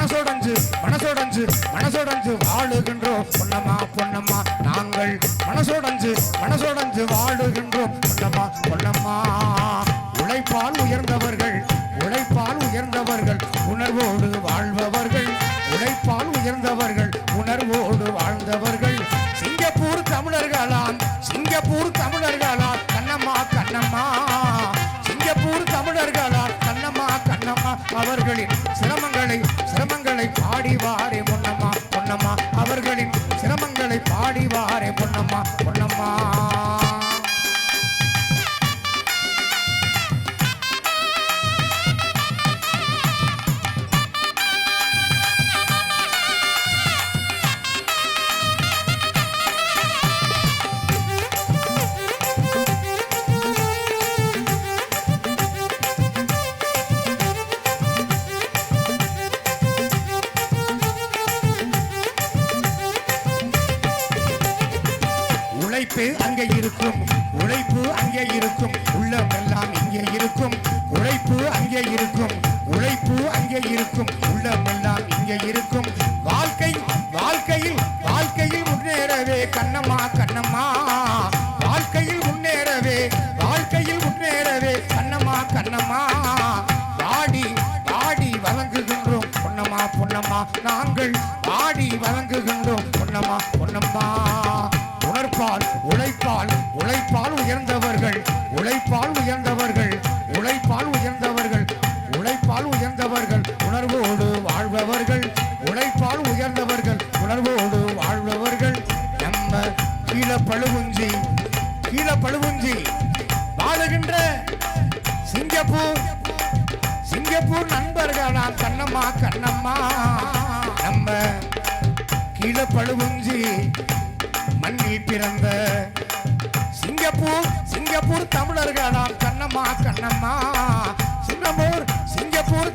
மனசோடஞ்சு மனசோடஞ்சு மனசோடஞ்சு வாழுகின்றோம். பொன்னம்மா பொன்னம்மா நாங்கள் மனசோடஞ்சு மனசோடஞ்சு வாழுகின்றோம். பொன்னம்மா பொன்னம்மா உழைப்பால் உயர்ந்தவர்கள் உழைப்பால் உயர்ந்தவர்கள் உணர்வோடு வாழ்பவர்கள் உழைப்பால் உயர்ந்தவர்கள் உணர்வோடு வாழ்ந்தவர்கள். சிங்கப்பூர் தமிழர்களாம் சிங்கப்பூர் தமிழர்களாம் கண்ணம்மா கண்ணம்மா. சிங்கப்பூர் தமிழர்களால் கண்ணம்மா கண்ணம்மா அவர்களின் சிரமங்கள் சிரமங்களை பொன்னம்மா பொன்னம்மா. உழைப்பு அங்கே இருக்கும். உழைப்பு அங்கே இருக்கும். உள்ளமெல்லாம் இங்கே இருக்கும். உழைப்பு அங்கே இருக்கும். உழைப்பு அங்கே இருக்கும். உள்ளமெல்லாம் இங்கே இருக்கும். வாழ்க்கை வாழ்க்கையில் வாழ்க்கையில் முன்னேறவே கண்ணம்மா கண்ணம்மா. வாழ்க்கையில் முன்னேறவே வாழ்க்கையில் முன்னேறவே கண்ணம்மா கண்ணம்மா. வாடி வாடி வழங்குகின்றோம். பொன்னம்மா பொன்னம்மா. நாங்கள் வாடி வழங்குகின்றோம். பொன்னம்மா பொன்னம்மா. உயர்ந்தவர்கள் உணர்வோடு வாழ்பவர்கள் உழைப்பால் உயர்ந்தவர்கள் உணர்வோடு வாழ்பவர்கள். நம்ம கீழ பழுகுஞ்சி கீழ பழுகுஞ்சி வாழுகின்ற சிங்கப்பூர் சிங்கப்பூர் நண்பர்களா கண்ணம்மா கண்ணம்மா. நம்ம கீழ பழுகுஞ்சி மண்ணில் பிறந்த சிங்கப்பூர் சிங்கப்பூர் தமிழர்களாம் கண்ணம்மா கண்ணம்மா. சிங்கப்பூர் சிங்கப்பூர்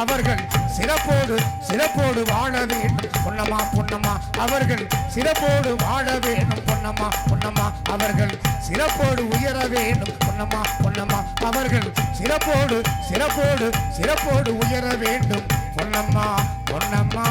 அவர்கள் சிறப்போடு சிறப்போடு வாழ வேண்டும். பொன்னம்மா பொன்னம்மா அவர்கள் சிறப்போடு வாழ வேண்டும். பொன்னம்மா பொன்னம்மா அவர்கள் சிறப்போடு உயர வேண்டும். பொன்னம்மா பொன்னம்மா அவர்கள் சிறப்போடு சிறப்போடு சிறப்போடு உயர வேண்டும். பொன்னம்மா பொன்னம்மா